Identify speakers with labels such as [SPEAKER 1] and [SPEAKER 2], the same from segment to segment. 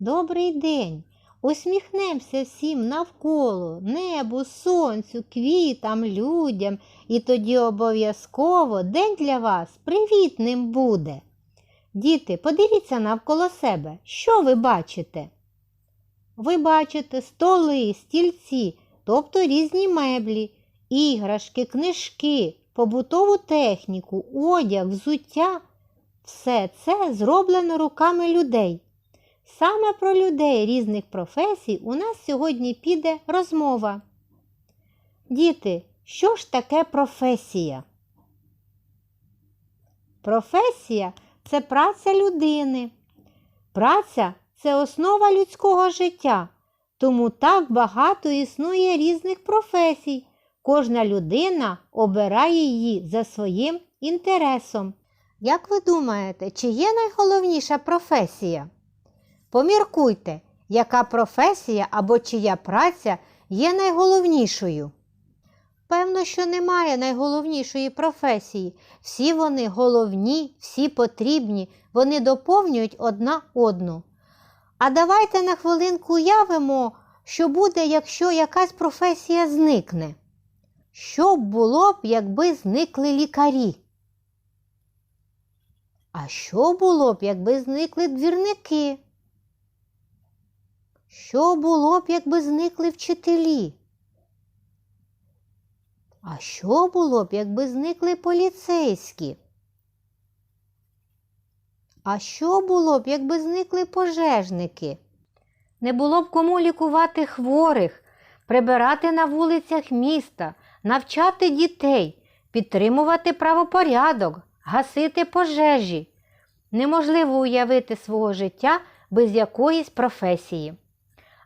[SPEAKER 1] Добрий день! Усміхнемося всім навколо, небу, сонцю, квітам, людям, і тоді обов'язково день для вас привітним буде. Діти, подивіться навколо себе, що ви бачите? Ви бачите столи, стільці, тобто різні меблі, іграшки, книжки, побутову техніку, одяг, взуття. Все це зроблено руками людей. Саме про людей різних професій у нас сьогодні піде розмова. Діти, що ж таке професія? Професія це праця людини. Праця це основа людського життя, тому так багато існує різних професій. Кожна людина обирає її за своїм інтересом. Як ви думаєте, чи є найголовніша професія? Поміркуйте, яка професія або чия праця є найголовнішою. Певно, що немає найголовнішої професії. Всі вони головні, всі потрібні, вони доповнюють одна одну. А давайте на хвилинку уявимо, що буде, якщо якась професія зникне. Що б було б, якби зникли лікарі? А що було б, якби зникли двірники? Що було б, якби зникли вчителі? А що було б, якби зникли поліцейські? А що було б, якби зникли пожежники? Не було б кому лікувати хворих, прибирати на вулицях міста, навчати дітей, підтримувати правопорядок, гасити пожежі. Неможливо уявити свого життя без якоїсь професії.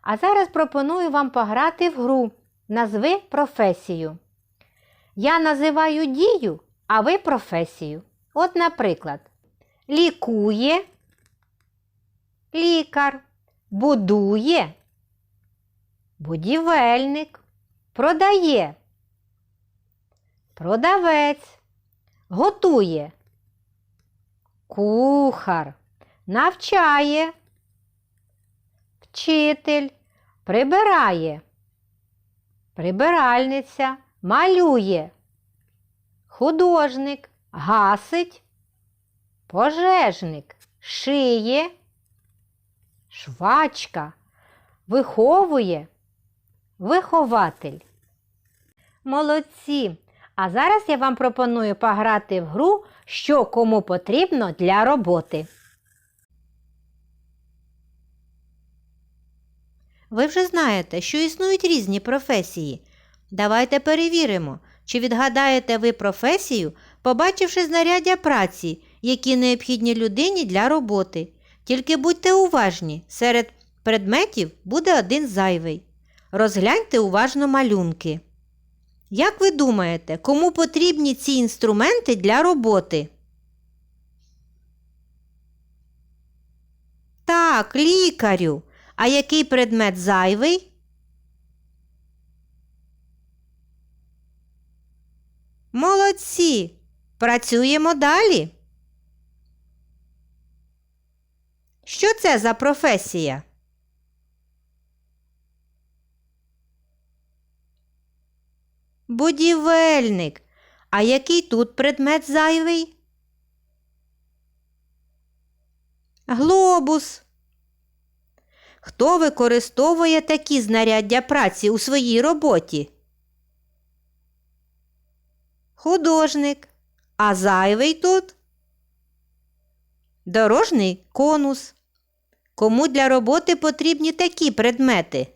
[SPEAKER 1] А зараз пропоную вам пограти в гру. Назви професію. Я називаю дію, а ви професію. От, наприклад, лікує, лікар, будує, будівельник, продає, продавець, готує, кухар, навчає, вчитель, прибирає, прибиральниця, малює, художник, гасить, пожежник, шиє, швачка, виховує, вихователь. Молодці! А зараз я вам пропоную пограти в гру, що кому потрібно для роботи. Ви вже знаєте, що існують різні професії. Давайте перевіримо, чи відгадаєте ви професію, побачивши знаряддя праці, які необхідні людині для роботи. Тільки будьте уважні, серед предметів буде один зайвий. Розгляньте уважно малюнки. Як ви думаєте, кому потрібні ці інструменти для роботи? Так, лікарю. А який предмет зайвий? Молодці. Працюємо далі. Що це за професія? Будівельник. А який тут предмет зайвий? Глобус. Хто використовує такі знаряддя праці у своїй роботі? Художник. А зайвий тут? Дорожний конус. Кому для роботи потрібні такі предмети?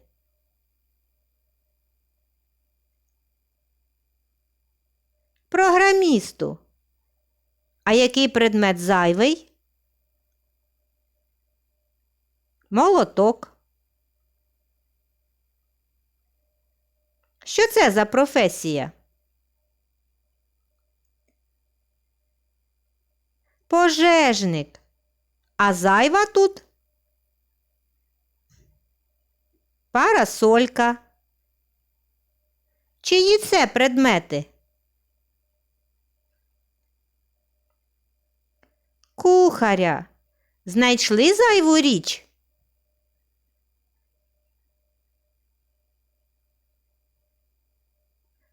[SPEAKER 1] Програмісту. А який предмет зайвий? Молоток. Що це за професія? Пожежник. А зайва тут? Парасолька. Чиї це предмети? Кухаря. Знайшли зайву річ?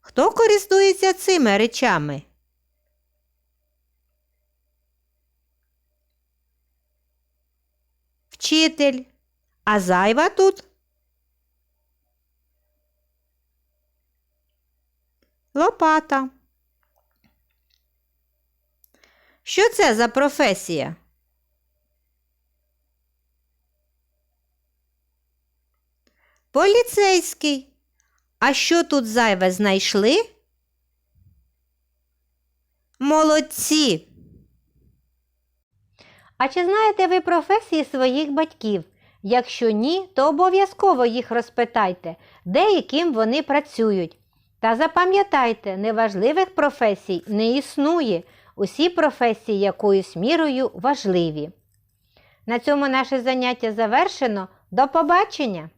[SPEAKER 1] Хто користується цими речами? Вчитель. А зайва тут? Лопата. Що це за професія? Поліцейський. А що тут зайве знайшли? Молодці. А чи знаєте ви професії своїх батьків? Якщо ні, то обов'язково їх розпитайте, де і ким вони працюють. Та запам'ятайте, неважливих професій не існує. Усі професії якоюсь мірою важливі. На цьому наше заняття завершено. До побачення!